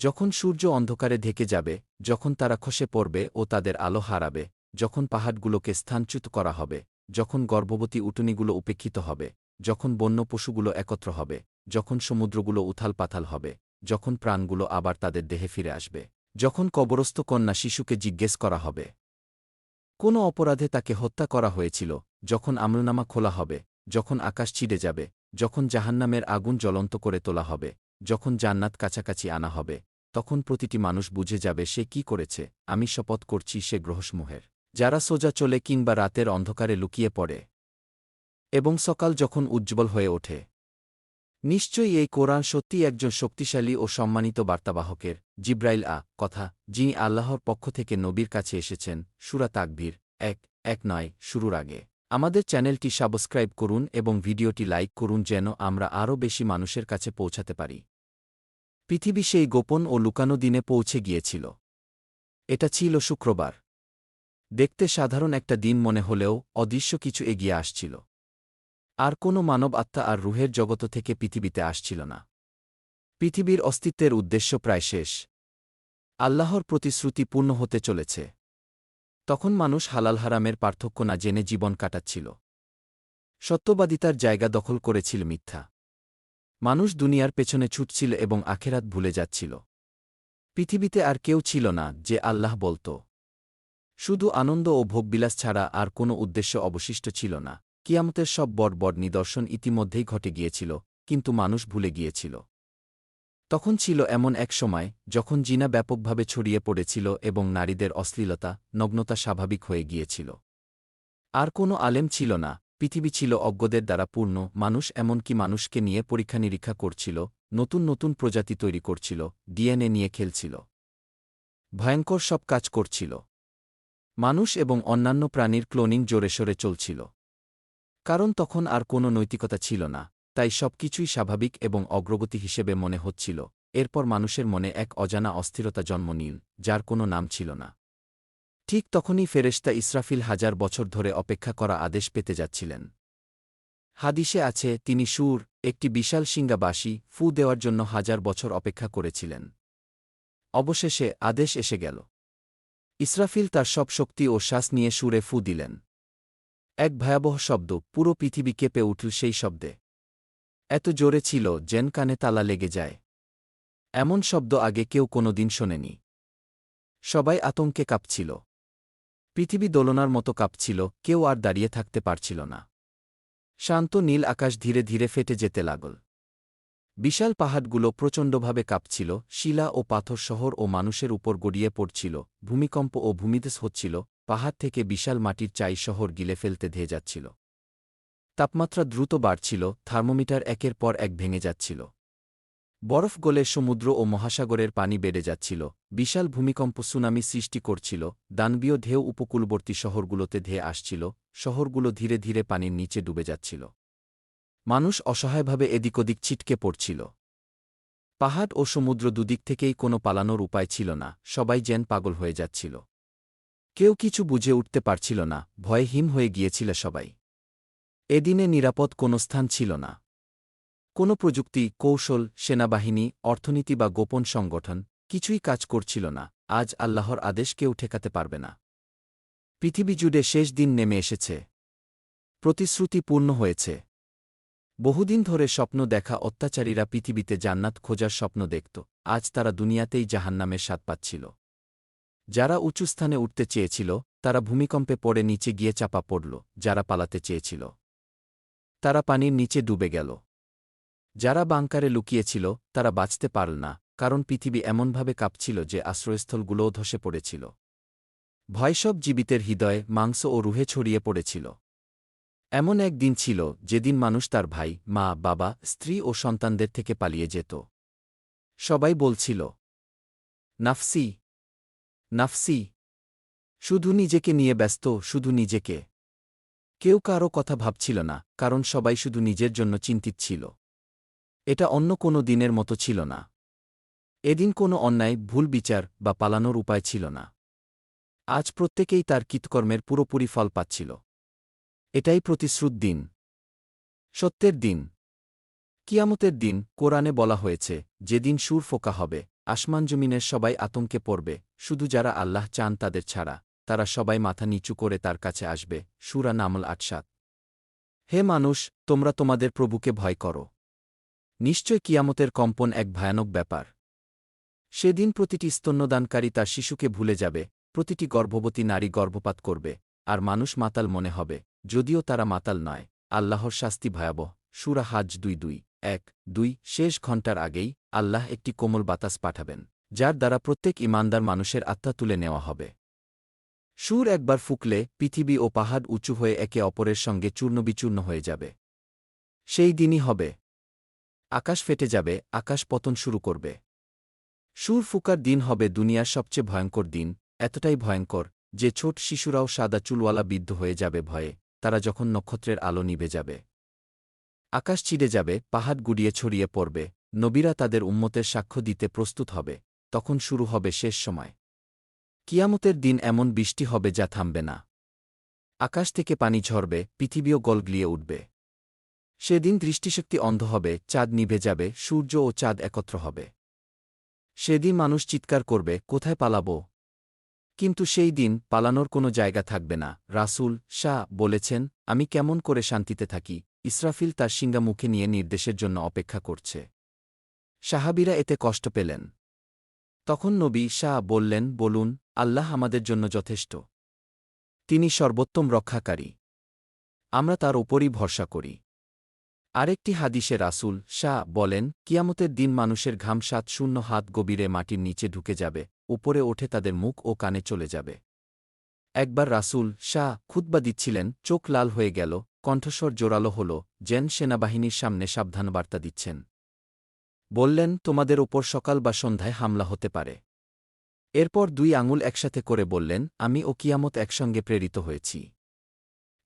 যখন সূর্য অন্ধকারে ঢেকে যাবে, যখন তারা খসে পড়বে ও তাদের আলো হারাবে, যখন পাহাড়গুলোকে স্থানচ্যুত করা হবে, যখন গর্ভবতী উটুনিগুলো উপেক্ষিত হবে, যখন বন্য পশুগুলো একত্র হবে, যখন সমুদ্রগুলো উথাল পাথাল হবে, যখন প্রাণগুলো আবার তাদের দেহে ফিরে আসবে, যখন কবরস্থ কন্যা শিশুকে জিজ্ঞেস করা হবে। কোনো অপরাধে তাকে হত্যা করা হয়েছিল, যখন আমলনামা খোলা হবে, যখন আকাশ ছিঁড়ে যাবে, যখন জাহান্নামের আগুন জ্বলন্ত করে তোলা হবে যখন জান্নাত কাছাকাছি আনা হবে, তখন প্রতিটি মানুষ বুঝে যাবে সে কি করেছে, আমি শপথ করছি সে গ্রহসমূহের। যারা সোজা চলে কিংবা রাতের অন্ধকারে লুকিয়ে পড়ে এবং সকাল যখন উজ্জ্বল হয়ে ওঠে, নিশ্চয়ই এই কোরআন সত্যি একজন শক্তিশালী ও সম্মানিত বার্তাবাহকের। জিব্রাইল আ, কথা, যিনি আল্লাহর পক্ষ থেকে নবীর কাছে এসেছেন, সুরা তাকবীর, এক এক নয়, শুরুর আগে। আমাদের চ্যানেলটি সাবস্ক্রাইব করুন এবং ভিডিওটি লাইক করুন যেন আমরা আরও বেশি মানুষের কাছে পৌঁছাতে পারি। পৃথিবী সেই গোপন ও লুকানো দিনে পৌঁছে গিয়েছিল। এটা ছিল শুক্রবার। দেখতে সাধারণ একটা দিন মনে হলেও অদৃশ্য কিছু এগিয়ে আসছিল। আর কোনো মানব আত্মা আর রুহের জগত থেকে পৃথিবীতে আসছিল না। পৃথিবীর অস্তিত্বের উদ্দেশ্য প্রায় শেষ। আল্লাহর প্রতিশ্রুতি পূর্ণ হতে চলেছে। তখন মানুষ হালাল হারামের পার্থক্য না জেনে জীবন কাটাচ্ছিল। সত্যবাদিতার জায়গা দখল করেছিল মিথ্যা। মানুষ দুনিয়ার পেছনে ছুটছিল এবং আখেরাত ভুলে যাচ্ছিল। পৃথিবীতে আর কেউ ছিল না যে আল্লাহ বলত। শুধু আনন্দ ও ভোগবিলাস ছাড়া আর কোনো উদ্দেশ্য অবশিষ্ট ছিল না। কিয়ামতের সব বড় বড় নিদর্শন ইতিমধ্যেই ঘটে গিয়েছিল, কিন্তু মানুষ ভুলে গিয়েছিল। তখন ছিল এমন এক সময় যখন জিনা ব্যাপকভাবে ছড়িয়ে পড়েছিল এবং নারীদের অশ্লীলতা, নগ্নতা স্বাভাবিক হয়ে গিয়েছিল। আর কোনো আলেম ছিল না পৃথিবী ছিল অজ্ঞদের দ্বারা পূর্ণ, মানুষ এমনকি মানুষকে নিয়ে পরীক্ষা নিরীক্ষা করছিল, নতুন নতুন প্রজাতি তৈরি করছিল, ডিএনএ নিয়ে খেলছিল। ভয়ঙ্কর সব কাজ করছিল। মানুষ এবং অন্যান্য প্রাণীর ক্লোনিং জোরে সোরে চলছিল। কারণ তখন আর কোনো নৈতিকতা ছিল না, তাই সবকিছুই স্বাভাবিক এবং অগ্রগতি হিসেবে মনে হচ্ছিল, এরপর মানুষের মনে এক অজানা অস্থিরতা জন্ম নিল, যার কোনো নাম ছিল না। ঠিক তখনই ফেরেশতা ইসরাফিল হাজার বছর ধরে অপেক্ষা করা আদেশ পেতে যাচ্ছিলেন। হাদিসে আছে, তিনি সুর, একটি বিশাল সিঙ্গাবাসী ফু দেওয়ার জন্য হাজার বছর অপেক্ষা করেছিলেন। অবশেষে আদেশ এসে গেল। ইসরাফিল তার সব শক্তি ও শ্বাস নিয়ে সুরে ফু দিলেন। এক ভয়াবহ শব্দ, পুরো পৃথিবী কেঁপে উঠল সেই শব্দে। এত জোরে ছিল যেন কানে তালা লেগে যায়। এমন শব্দ আগে কেউ কোনোদিন শোনেনি। সবাই আতঙ্কে কাঁপছিল। পৃথিবী দোলনার মতো কাঁপছিল, কেউ আর দাঁড়িয়ে থাকতে পারছিল না। শান্ত নীল আকাশ ধীরে ধীরে ফেটে যেতে লাগল। বিশাল পাহাড়গুলো প্রচণ্ডভাবে কাঁপছিল, শিলা ও পাথর শহর ও মানুষের উপর গড়িয়ে পড়ছিল, ভূমিকম্প ও ভূমিদেশ হচ্ছিল, পাহাড় থেকে বিশাল মাটির চাই শহর গিলে ফেলতে ধেয়ে যাচ্ছিল। তাপমাত্রা দ্রুত বাড়ছিল, থার্মোমিটার একের পর এক ভেঙে যাচ্ছিল। বরফ গলে সমুদ্র ও মহাসাগরের পানি বেড়ে যাচ্ছিল, বিশাল ভূমিকম্প সুনামি সৃষ্টি করছিল, দানবীয় ঢেউ উপকূলবর্তী শহরগুলোতে ধেয়ে আসছিল, শহরগুলো ধীরে ধীরে পানির নিচে ডুবে যাচ্ছিল। মানুষ অসহায়ভাবে এদিক ওদিক ছিটকে পড়ছিল। পাহাড় ও সমুদ্র দুদিক থেকেই কোনো পালানোর উপায় ছিল না, সবাই যেন পাগল হয়ে যাচ্ছিল। কেউ কিছু বুঝে উঠতে পারছিল না, ভয়ে হিম হয়ে গিয়েছিল সবাই। এদিনে নিরাপদ কোনো স্থান ছিল না। কোনো প্রযুক্তি, কৌশল, সেনাবাহিনী, অর্থনীতি বা গোপন সংগঠন কিছুই কাজ করছিল না, আজ আল্লাহর আদেশ কেউ ঠেকাতে পারবে না। পৃথিবী জুড়ে শেষ দিন নেমে এসেছে। প্রতিশ্রুতি পূর্ণ হয়েছে। বহুদিন ধরে স্বপ্ন দেখা অত্যাচারীরা পৃথিবীতে জান্নাত খোঁজার স্বপ্ন দেখত, আজ তারা দুনিয়াতেই জাহান্নামের স্বাদ পাচ্ছিল। যারা উঁচু স্থানে উঠতে চেয়েছিল, তারা ভূমিকম্পে পড়ে নিচে গিয়ে চাপা পড়ল, যারা পালাতে চেয়েছিল। তারা পানির নিচে ডুবে গেল। যারা বাংকারে লুকিয়েছিল, তারা বাঁচতে পারল না, কারণ পৃথিবী এমনভাবে কাঁপছিল যে আশ্রয়স্থলগুলোও ধসে পড়েছিল। ভয়সব জীবিতের হৃদয়ে মাংস ও রুহে ছড়িয়ে পড়েছিল। এমন এক দিন ছিল, যেদিন মানুষ তার ভাই, মা, বাবা, স্ত্রী ও সন্তানদের থেকে পালিয়ে যেত। সবাই বলছিল, নাফসি নাফসি, শুধু নিজেকে নিয়ে ব্যস্ত, শুধু নিজেকে। কেউ কারও কথা ভাবছিল না, কারণ সবাই শুধু নিজের জন্য চিন্তিত ছিল। এটা অন্য কোনো দিনের মতো ছিল না। এদিন কোনো অন্যায়, ভুল বিচার বা পালানোর উপায় ছিল না। আজ প্রত্যেকেই তার কৃতকর্মের পুরোপুরি ফল পাচ্ছিল। এটাই প্রতিশ্রুত দিন। সত্যের দিন। কিয়ামতের দিন কোরআনে বলা হয়েছে, যেদিন সুর ফোকা হবে, আসমান জমিনের সবাই আতঙ্কে পড়বে, শুধু যারা আল্লাহ চান তাদের ছাড়া, তারা সবাই মাথা নিচু করে তার কাছে আসবে, সুরা নামল আটসাত হে মানুষ, তোমরা তোমাদের প্রভুকে ভয় করো। নিশ্চয় কিয়ামতের কম্পন এক ভয়ানক ব্যাপার। সেদিন প্রতিটি স্তন্যদানকারী তার শিশুকে ভুলে যাবে, প্রতিটি গর্ভবতী নারী গর্ভপাত করবে, আর মানুষ মাতাল মনে হবে, যদিও তারা মাতাল নয়। আল্লাহর শাস্তি ভয়াবহ। সুরা হাজ দুই দুই, এক, দুই, শেষ ঘণ্টার আগেই আল্লাহ একটি কোমল বাতাস পাঠাবেন, যার দ্বারা প্রত্যেক ইমানদার মানুষের আত্মা তুলে নেওয়া হবে। সুর একবার ফুকলে পৃথিবী ও পাহাড় উঁচু হয়ে একে অপরের সঙ্গে চূর্ণবিচূর্ণ হয়ে যাবে। সেই দিনই হবে। আকাশ ফেটে যাবে, আকাশ পতন শুরু করবে। সুর ফুকার দিন হবে দুনিয়ার সবচেয়ে ভয়ঙ্কর দিন, এতটাই ভয়ঙ্কর যে ছোট শিশুরাও সাদা চুলওয়ালা বিদ্ধ হয়ে যাবে ভয়ে, তারা যখন নক্ষত্রের আলো নিভে যাবে। আকাশ চিড়ে যাবে, পাহাড় গুড়িয়ে ছড়িয়ে পড়বে, নবীরা তাদের উম্মতের সাক্ষ্য দিতে প্রস্তুত হবে, তখন শুরু হবে শেষ সময়। কিয়ামতের দিন এমন বৃষ্টি হবে যা থামবে না। আকাশ থেকে পানি ঝরবে, পৃথিবীও গলগলিয়ে উঠবে। সেদিন দৃষ্টিশক্তি অন্ধ হবে, চাঁদ নিভে যাবে, সূর্য ও চাঁদ একত্র হবে। সেদিন মানুষ চিৎকার করবে, কোথায় পালাব? কিন্তু সেই দিন পালানোর কোনো জায়গা থাকবে না। রাসুল শাহ বলেছেন, আমি কেমন করে শান্তিতে থাকি? ইসরাফিল তার সিঙ্গা মুখে নিয়ে নির্দেশের জন্য অপেক্ষা করছে। সাহাবিরা এতে কষ্ট পেলেন। তখন নবী শাহ বললেন, বলুন, আল্লাহ আমাদের জন্য যথেষ্ট। তিনি সর্বোত্তম রক্ষাকারী। আমরা তার ওপরই ভরসা করি। আরেকটি হাদিসে রাসুল শাহ বলেন, কিয়ামতের দিন মানুষের ঘাম সাত শূন্য হাত গভীরে মাটির নিচে ঢুকে যাবে, উপরে ওঠে তাদের মুখ ও কানে চলে যাবে। একবার রাসুল শাহ খুতবা দিচ্ছিলেন, চোখ লাল হয়ে গেল, কণ্ঠস্বর জোরালো হল জেন সেনাবাহিনীর সামনে সাবধান বার্তা দিচ্ছেন। বললেন, তোমাদের ওপর সকাল বা সন্ধ্যায় হামলা হতে পারে। এরপর দুই আঙুল একসাথে করে বললেন, আমি ও কিয়ামত একসঙ্গে প্রেরিত হয়েছি।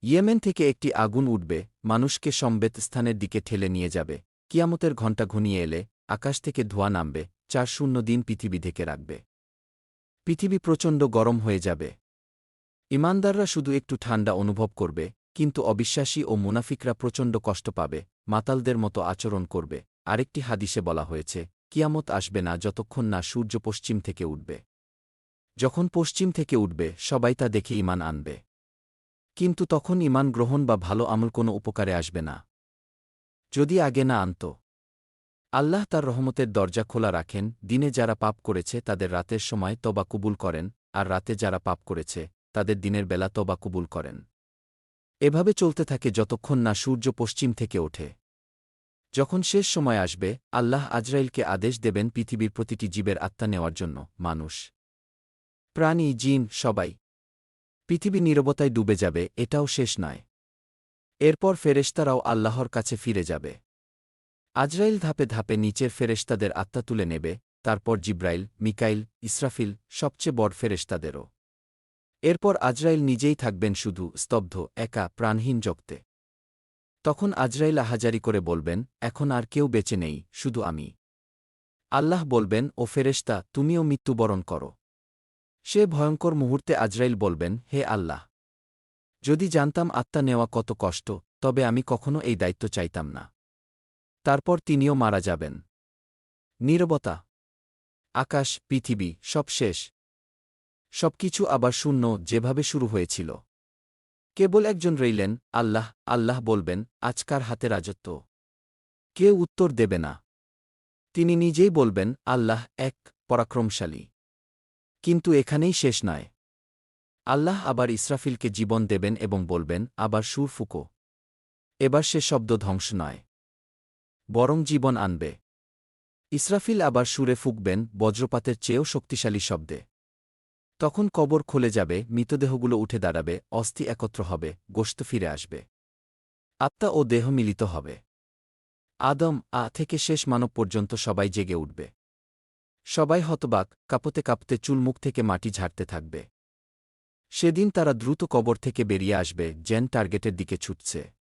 ইয়েমেন থেকে একটি আগুন উঠবে, মানুষকে সম্বেত স্থানের দিকে ঠেলে নিয়ে যাবে। কিয়ামতের ঘণ্টা ঘনিয়ে এলে, আকাশ থেকে ধোয়া নামবে, চার শূন্য দিন পৃথিবী ঢেকে রাখবে। পৃথিবী প্রচণ্ড গরম হয়ে যাবে। ইমানদাররা শুধু একটু ঠান্ডা অনুভব করবে, কিন্তু অবিশ্বাসী ও মুনাফিকরা প্রচণ্ড কষ্ট পাবে, মাতালদের মতো আচরণ করবে। আরেকটি হাদিসে বলা হয়েছে, কিয়ামত আসবে না যতক্ষণ না সূর্য পশ্চিম থেকে উঠবে। যখন পশ্চিম থেকে উঠবে, সবাই তা দেখে ইমান আনবে। কিন্তু তখন ইমান গ্রহণ বা ভালো আমল কোনো উপকারে আসবে না। যদি আগে না আনত। আল্লাহ তার রহমতের দরজা খোলা রাখেন, দিনে যারা পাপ করেছে তাদের রাতের সময় তবা কবুল করেন, আর রাতে যারা পাপ করেছে তাদের দিনের বেলা তবা কবুল করেন। এভাবে চলতে থাকে যতক্ষণ না সূর্য পশ্চিম থেকে ওঠে। যখন শেষ সময় আসবে, আল্লাহ আজরাইলকে আদেশ দেবেন পৃথিবীর প্রতিটি জীবের আত্মা নেওয়ার জন্য, মানুষ। প্রাণী, জিন, সবাই পৃথিবী নীরবতায় ডুবে যাবে, এটাও শেষ নয়। এরপর ফেরেশতারাও আল্লাহর কাছে ফিরে যাবে। আজরাইল ধাপে ধাপে নিচের ফেরেশতাদের আত্মা তুলে নেবে, তারপর জিব্রাইল, মিকাইল, ইসরাফিল, সবচেয়ে বড় ফেরেশতাদেরও। এরপর আজরাইল নিজেই থাকবেন শুধু স্তব্ধ, একা, প্রাণহীন জগতে। তখন আজরাইল আহাজারি করে বলবেন, এখন আর কেউ বেঁচে নেই, শুধু আমি। আল্লাহ বলবেন, ও ফেরেশতা, তুমিও মৃত্যুবরণ করো। সে ভয়ঙ্কর মুহূর্তে আজরাইল বলবেন, হে আল্লাহ! যদি জানতাম আত্মা নেওয়া কত কষ্ট, তবে আমি কখনো এই দায়িত্ব চাইতাম না। তারপর তিনিও মারা যাবেন। নীরবতা, আকাশ, পৃথিবী, সব শেষ। সবকিছু আবার শূন্য, যেভাবে শুরু হয়েছিল। কেবল একজন রইলেন, আল্লাহ আল্লাহ বলবেন আজকার হাতে রাজত্ব? কেউ উত্তর দেবে না। তিনি নিজেই বলবেন, আল্লাহ এক পরাক্রমশালী। কিন্তু এখানেই শেষ নয়। আল্লাহ আবার ইসরাফিলকে জীবন দেবেন এবং বলবেন, আবার সুর ফুকো। এবার সে শব্দ ধ্বংস নয়, বরং জীবন আনবে। ইসরাফিল আবার সুরে ফুকবেন, বজ্রপাতের চেয়েও শক্তিশালী শব্দে। তখন কবর খুলে যাবে, মৃতদেহগুলো উঠে দাঁড়াবে, অস্থি একত্র হবে গোস্ত ফিরে আসবে। আত্মা ও দেহ মিলিত হবে। আদম আ থেকে শেষ মানব পর্যন্ত সবাই জেগে উঠবে। সবাই হতবাক, কাঁপতে কাঁপতে চুলমুখ থেকে মাটি ঝাড়তে থাকবে। সেদিন তারা দ্রুত কবর থেকে বেরিয়ে আসবে, জেন টার্গেটের দিকে ছুটছে।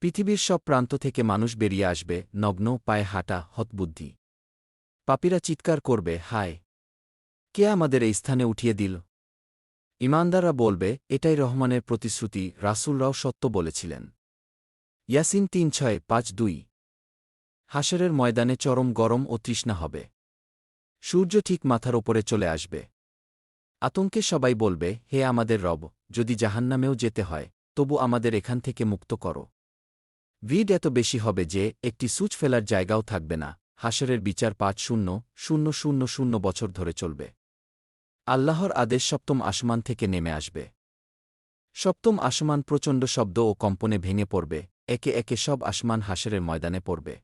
পৃথিবীর সব প্রান্ত থেকে মানুষ বেরিয়ে আসবে, নগ্ন, পায়ে হাঁটা, হতবুদ্ধি। পাপীরা চিৎকার করবে, হায়! কে আমাদের এই স্থানে উঠিয়ে দিল? ইমানদাররা বলবে, এটাই রহমানের প্রতিশ্রুতি, রাসুলরাও সত্য বলেছিলেন। ইয়াসিন তিন ছয়, পাঁচ দুই। হাসরের ময়দানে চরম গরম ও তৃষ্ণা হবে। সূর্য ঠিক মাথার ওপরে চলে আসবে। আতঙ্কে সবাই বলবে, হে আমাদের রব, যদি জাহান্নামেও যেতে হয়, তবু আমাদের এখান থেকে মুক্ত করো। ভিড এত বেশি হবে যে, একটি সুচ ফেলার জায়গাও থাকবে না। হাসরের বিচার পাঁচ শূন্য শূন্য শূন্য শূন্য বছর ধরে চলবে। আল্লাহর আদেশ সপ্তম আসমান থেকে নেমে আসবে। সপ্তম আসমান প্রচণ্ড শব্দ ও কম্পনে ভেঙে পড়বে, একে একে সব আসমান হাসরের ময়দানে পড়বে।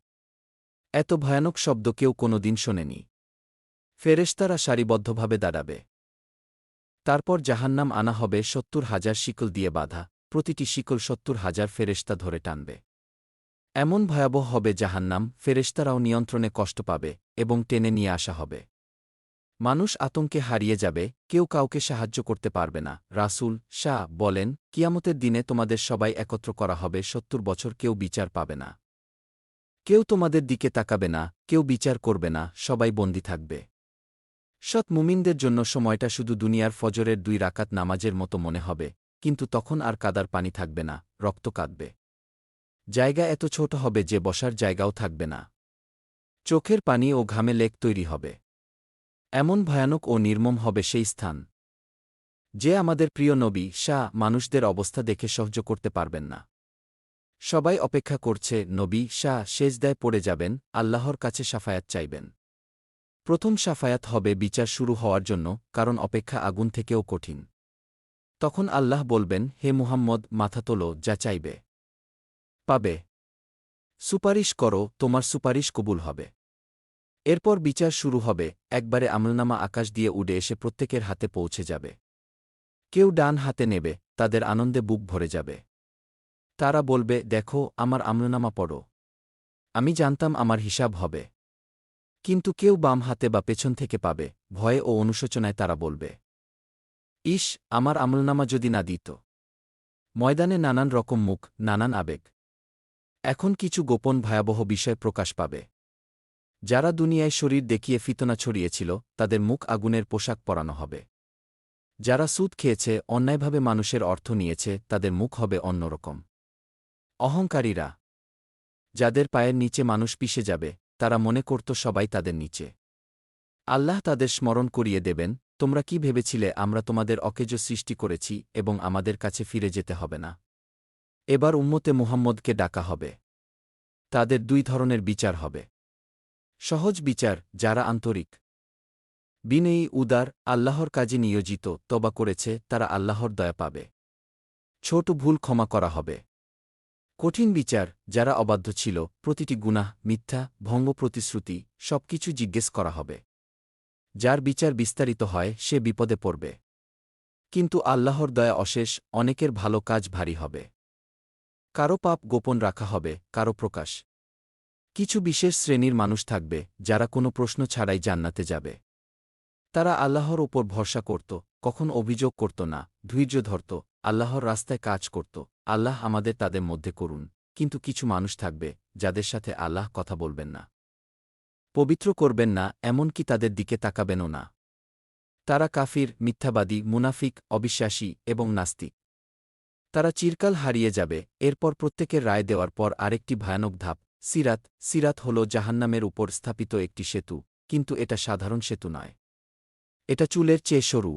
এত ভয়ানক শব্দ কেউ কোনো দিন শোনেনি। ফেরেশতারা সারিবদ্ধভাবে দাঁড়াবে। তারপর জাহান্নাম আনা হবে সত্তর হাজার শিকল দিয়ে বাঁধা, প্রতিটি শিকল সত্তর হাজার ফেরেশতা ধরে টানবে। এমন ভয়াবহ হবে জাহান্নাম, ফেরেশতারাও নিয়ন্ত্রণে কষ্ট পাবে এবং টেনে নিয়ে আসা হবে। মানুষ আতঙ্কে হারিয়ে যাবে, কেউ কাউকে সাহায্য করতে পারবে না। রাসূল শাহ বলেন, কিয়ামতের দিনে তোমাদের সবাই একত্র করা হবে, সত্তর বছর কেউ বিচার পাবে না। কেউ তোমাদের দিকে তাকাবে না, কেউ বিচার করবে না, সবাই বন্দী থাকবে। সৎ মুমিনদের জন্য সময়টা শুধু দুনিয়ার ফজরের দুই রাকাত নামাজের মতো মনে হবে, কিন্তু তখন আর কাদার পানি থাকবে না, রক্ত কাঁদবে। জায়গা এত ছোট হবে যে বসার জায়গাও থাকবে না। চোখের পানি ও ঘামে লেক তৈরি হবে। এমন ভয়ানক ও নির্মম হবে সেই স্থান। যে আমাদের প্রিয় নবী, শাহ, মানুষদের অবস্থা দেখে সহ্য করতে পারবেন না। সবাই অপেক্ষা করছে, নবী, শাহ, সেজদায় পড়ে যাবেন, আল্লাহর কাছে সাফায়াত চাইবেন। প্রথম সাফায়াত হবে বিচার শুরু হওয়ার জন্য, কারণ অপেক্ষা আগুন থেকেও কঠিন। তখন আল্লাহ বলবেন, হে মুহাম্মদ, মাথা তোলো, যা চাইবে। পাবে। সুপারিশ করো, তোমার সুপারিশ কবুল হবে। এরপর বিচার শুরু হবে, একবারে আমলনামা আকাশ দিয়ে উড়ে এসে প্রত্যেকের হাতে পৌঁছে যাবে। কেউ ডান হাতে নেবে, তাদের আনন্দে বুক ভরে যাবে। তারা বলবে, দেখো, আমার আমলনামা পড়ো। আমি জানতাম আমার হিসাব হবে। কিন্তু কেউ বাম হাতে বা পেছন থেকে পাবে, ভয়ে ও অনুশোচনায় তারা বলবে ইস আমার আমলনামা যদি না দিত। ময়দানে নানান রকম মুখ, নানান আবেগ। এখন কিছু গোপন ভয়াবহ বিষয় প্রকাশ পাবে। যারা দুনিয়ায় শরীর দেখিয়ে ফিতনা ছড়িয়েছিল, তাদের মুখ আগুনের পোশাক পরানো হবে। যারা সুদ খেয়েছে, অন্যায়ভাবে মানুষের অর্থ নিয়েছে, তাদের মুখ হবে অন্যরকম। অহংকারীরা, যাদের পায়ের নিচে মানুষ পিষে যাবে তারা মনে করত সবাই তাদের নিচে। আল্লাহ তাদের স্মরণ করিয়ে দেবেন, তোমরা কি ভেবেছিলে আমরা তোমাদের অকেজ সৃষ্টি করেছি এবং আমাদের কাছে ফিরে যেতে হবে না? এবার উম্মতে মুহাম্মদকে ডাকা হবে। তাদের দুই ধরনের বিচার হবে। সহজ বিচার, যারা আন্তরিক। বিনয়ী উদার, আল্লাহর কাজে নিয়োজিত তবা করেছে, তারা আল্লাহর দয়া পাবে। ছোট ভুল ক্ষমা করা হবে। কঠিন বিচার যারা অবাধ্য ছিল, প্রতিটি গুনাহ, মিথ্যা, ভঙ্গ প্রতিশ্রুতি সবকিছু জিজ্ঞেস করা হবে। যার বিচার বিস্তারিত হয়, সে বিপদে পড়বে। কিন্তু আল্লাহর দয়া অশেষ, অনেকের ভালো কাজ ভারী হবে। কারও পাপ গোপন রাখা হবে, কারও প্রকাশ। কিছু বিশেষ শ্রেণির মানুষ থাকবে, যারা কোনো প্রশ্ন ছাড়াই জান্নাতে যাবে। তারা আল্লাহর ওপর ভরসা করত, কখন অভিযোগ করত না, ধৈর্য ধরত, আল্লাহর রাস্তায় কাজ করত। আল্লাহ আমাদের তাদের মধ্যে করুন, কিন্তু কিছু মানুষ থাকবে, যাদের সাথে আল্লাহ কথা বলবেন না। পবিত্র করবেন না, এমনকি তাদের দিকে তাকাবেনও না। তারা কাফির, মিথ্যাবাদী, মুনাফিক, অবিশ্বাসী এবং নাস্তিক। তারা চিরকাল হারিয়ে যাবে, এরপর প্রত্যেকের রায় দেওয়ার পর আরেকটি ভয়ানক ধাপ, সিরাত। সিরাত হল জাহান্নামের উপর স্থাপিত একটি সেতু, কিন্তু এটা সাধারণ সেতু নয়। এটা চুলের চেয়ে সরু।